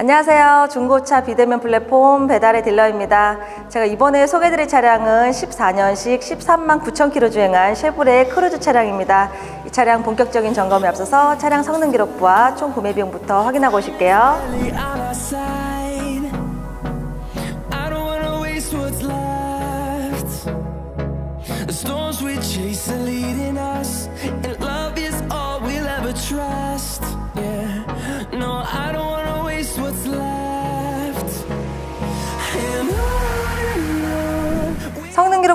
안녕하세요. 중고차 비대면 플랫폼 배달의 딜러입니다. 제가 이번에 소개드릴 차량은 14년식 13만 9천 킬로 주행한 쉐보레 크루즈 차량입니다. 이 차량 본격적인 점검에 앞서서 차량 성능 기록부와 총 구매 비용부터 확인하고 오실게요.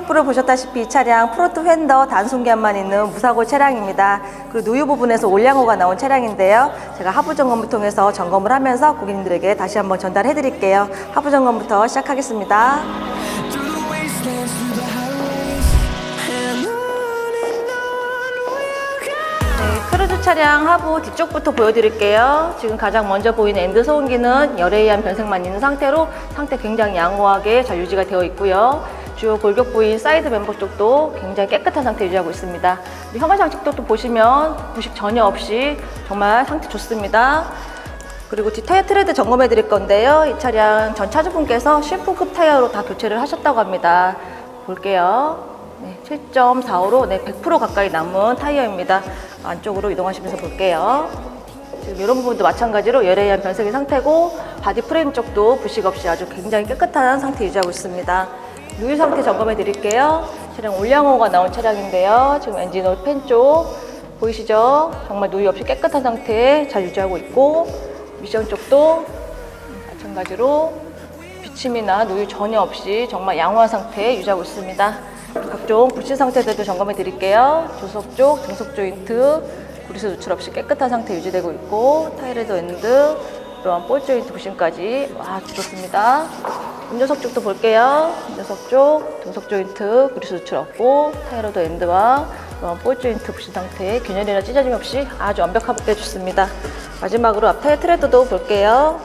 기록부를 보셨다시피 이 차량 프론트 휀더 단순기한만 있는 무사고 차량입니다. 그리고 누유 부분에서 올량호가 나온 차량인데요. 제가 하부 점검을 통해서 점검을 하면서 고객님들에게 다시 한번 전달해 드릴게요. 하부 점검부터 시작하겠습니다. 네, 크루즈 차량 하부 뒤쪽부터 보여드릴게요. 지금 가장 먼저 보이는 엔드 소음기는 열에 의한 변색만 있는 상태로 상태 굉장히 양호하게 잘 유지가 되어 있고요. 주요 골격 부위 사이드 멤버 쪽도 굉장히 깨끗한 상태 유지하고 있습니다. 혐오 장식도 또 보시면 부식 전혀 없이 정말 상태 좋습니다. 그리고 뒤 타이어 트레드 점검해 드릴 건데요. 이 차량 전 차주분께서 셰프급 타이어로 다 교체를 하셨다고 합니다. 볼게요. 네, 7.45로 네, 100% 가까이 남은 타이어입니다. 안쪽으로 이동하시면서 볼게요. 지금 이런 부분도 마찬가지로 열에 의한 변색의 상태고 바디 프레임 쪽도 부식 없이 아주 굉장히 깨끗한 상태 유지하고 있습니다. 누유 상태 점검해 드릴게요. 차량 올량호가 나온 차량인데요. 지금 엔진오일 팬쪽 보이시죠? 정말 누유 없이 깨끗한 상태 잘 유지하고 있고 미션 쪽도 마찬가지로 비침이나 누유 전혀 없이 정말 양호한 상태 유지하고 있습니다. 각종 부실 상태들도 점검해 드릴게요. 조석 쪽, 등속 조인트, 구리스 누출 없이 깨끗한 상태 유지되고 있고 타이레드 엔드, 그런 볼 조인트 부심까지 와 좋습니다. 운전석 쪽도 볼게요. 운전석 쪽, 등속 조인트, 구리스 누출 없고 타이레드 엔드와 볼 조인트 부신 상태 균열이나 찢어짐 없이 아주 완벽하게 좋습니다. 마지막으로 앞 타이어 트레드도 볼게요.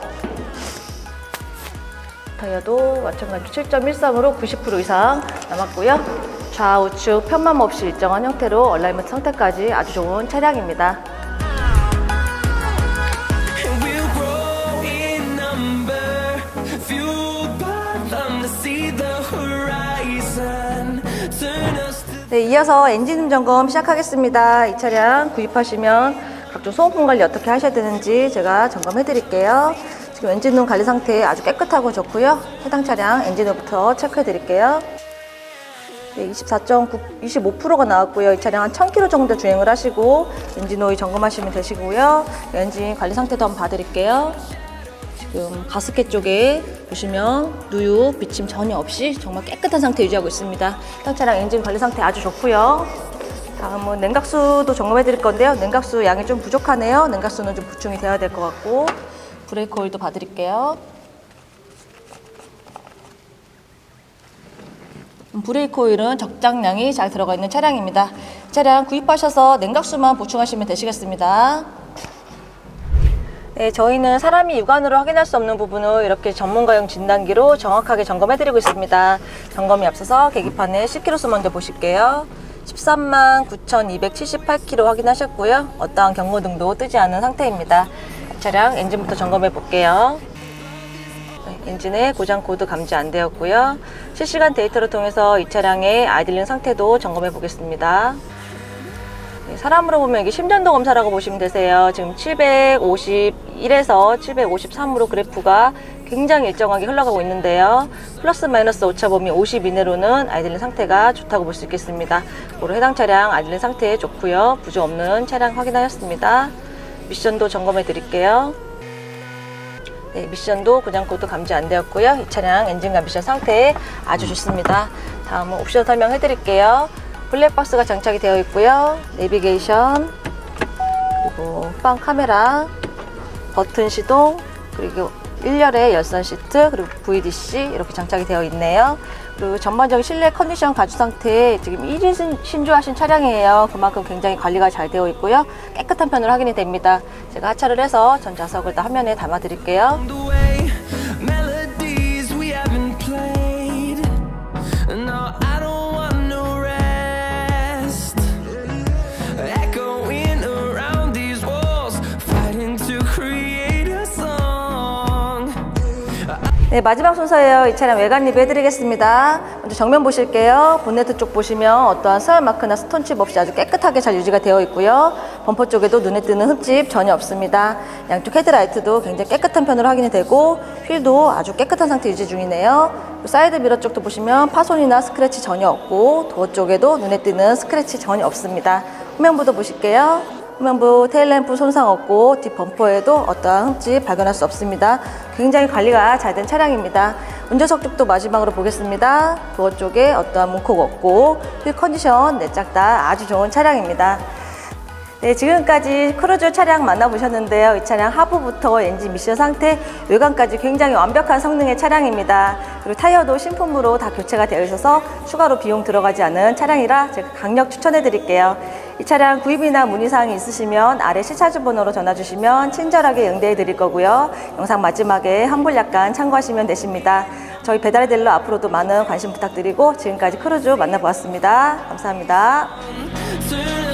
타이어도 마찬가지로 7.13으로 90% 이상 남았고요. 좌우측 편맘 없이 일정한 형태로 얼라이먼트 상태까지 아주 좋은 차량입니다. 네, 이어서 엔진 점검 시작하겠습니다. 이 차량 구입하시면 각종 소모품 관리 어떻게 하셔야 되는지 제가 점검해 드릴게요. 지금 엔진룸 관리 상태 아주 깨끗하고 좋고요. 해당 차량 엔진오부터 체크해 드릴게요. 네, 24.9, 25%가 나왔고요. 이 차량 한 1000km 정도 주행을 하시고 엔진 오일 점검하시면 되시고요. 엔진 관리 상태도 한번 봐드릴게요. 지금 가스켓 쪽에 보시면 누유, 비침 전혀 없이 정말 깨끗한 상태 유지하고 있습니다. 해당 차량 엔진 관리 상태 아주 좋고요. 다음은 냉각수도 점검해 드릴 건데요. 냉각수 양이 좀 부족하네요. 냉각수는 좀 보충이 되어야 될 것 같고 브레이크 오일도 봐드릴게요. 브레이크 오일은 적당량이 잘 들어가 있는 차량입니다. 이 차량 구입하셔서 냉각수만 보충하시면 되시겠습니다. 네, 저희는 사람이 육안으로 확인할 수 없는 부분을 이렇게 전문가용 진단기로 정확하게 점검해드리고 있습니다. 점검이 앞서서 계기판에 10km 수 먼저 보실게요. 13만 9,278km 확인하셨고요. 어떠한 경고등도 뜨지 않은 상태입니다. 이 차량 엔진부터 점검해 볼게요. 네, 엔진의 고장 코드 감지 안 되었고요. 실시간 데이터를 통해서 이 차량의 아이들링 상태도 점검해 보겠습니다. 네, 사람으로 보면 이게 심전도 검사라고 보시면 되세요. 지금 751에서 753으로 그래프가 굉장히 일정하게 흘러가고 있는데요. 플러스 마이너스 오차 범위 50 이내로는 아이들링 상태가 좋다고 볼 수 있겠습니다. 고로 해당 차량 아이들링 상태 좋고요. 부조 없는 차량 확인하였습니다. 미션도 점검해 드릴게요. 네, 미션도 고장 코드 감지 안 되었고요. 이 차량 엔진과 미션 상태 아주 좋습니다. 다음은 옵션 설명해 드릴게요. 블랙박스가 장착이 되어 있고요. 내비게이션, 그리고 후방 카메라, 버튼 시동, 그리고 1열의 열선 시트, 그리고 VDC 이렇게 장착이 되어 있네요. 그리고 전반적인 실내 컨디션 가주 상태 지금 1인 신조하신 차량이에요. 그만큼 굉장히 관리가 잘 되어 있고요. 깨끗한 편으로 확인이 됩니다. 제가 하차를 해서 전 좌석을 다 화면에 담아 드릴게요. 네, 마지막 순서예요. 이 차량 외관 리뷰 해드리겠습니다. 먼저 정면 보실게요. 본네트 쪽 보시면 어떠한 스알 마크나 스톤칩 없이 아주 깨끗하게 잘 유지가 되어 있고요. 범퍼 쪽에도 눈에 띄는 흠집 전혀 없습니다. 양쪽 헤드라이트도 굉장히 깨끗한 편으로 확인이 되고 휠도 아주 깨끗한 상태 유지 중이네요. 사이드 미러 쪽도 보시면 파손이나 스크래치 전혀 없고 도어 쪽에도 눈에 띄는 스크래치 전혀 없습니다. 후면부도 보실게요. 후면부 테일램프 손상 없고 뒷 범퍼에도 어떠한 흠집 발견할 수 없습니다. 굉장히 관리가 잘 된 차량입니다. 운전석 쪽도 마지막으로 보겠습니다. 도어 쪽에 어떠한 문콕 없고 휠 컨디션 내짝 다 아주 좋은 차량입니다. 네, 지금까지 크루즈 차량 만나보셨는데요. 이 차량 하부부터 엔진 미션 상태, 외관까지 굉장히 완벽한 성능의 차량입니다. 그리고 타이어도 신품으로 다 교체가 되어 있어서 추가로 비용 들어가지 않은 차량이라 제가 강력 추천해 드릴게요. 이 차량 구입이나 문의사항이 있으시면 아래 실차주 번호로 전화 주시면 친절하게 응대해 드릴 거고요. 영상 마지막에 환불 약간 참고하시면 되십니다. 저희 배달의 딜러 앞으로도 많은 관심 부탁드리고 지금까지 크루즈 만나보았습니다. 감사합니다. Turn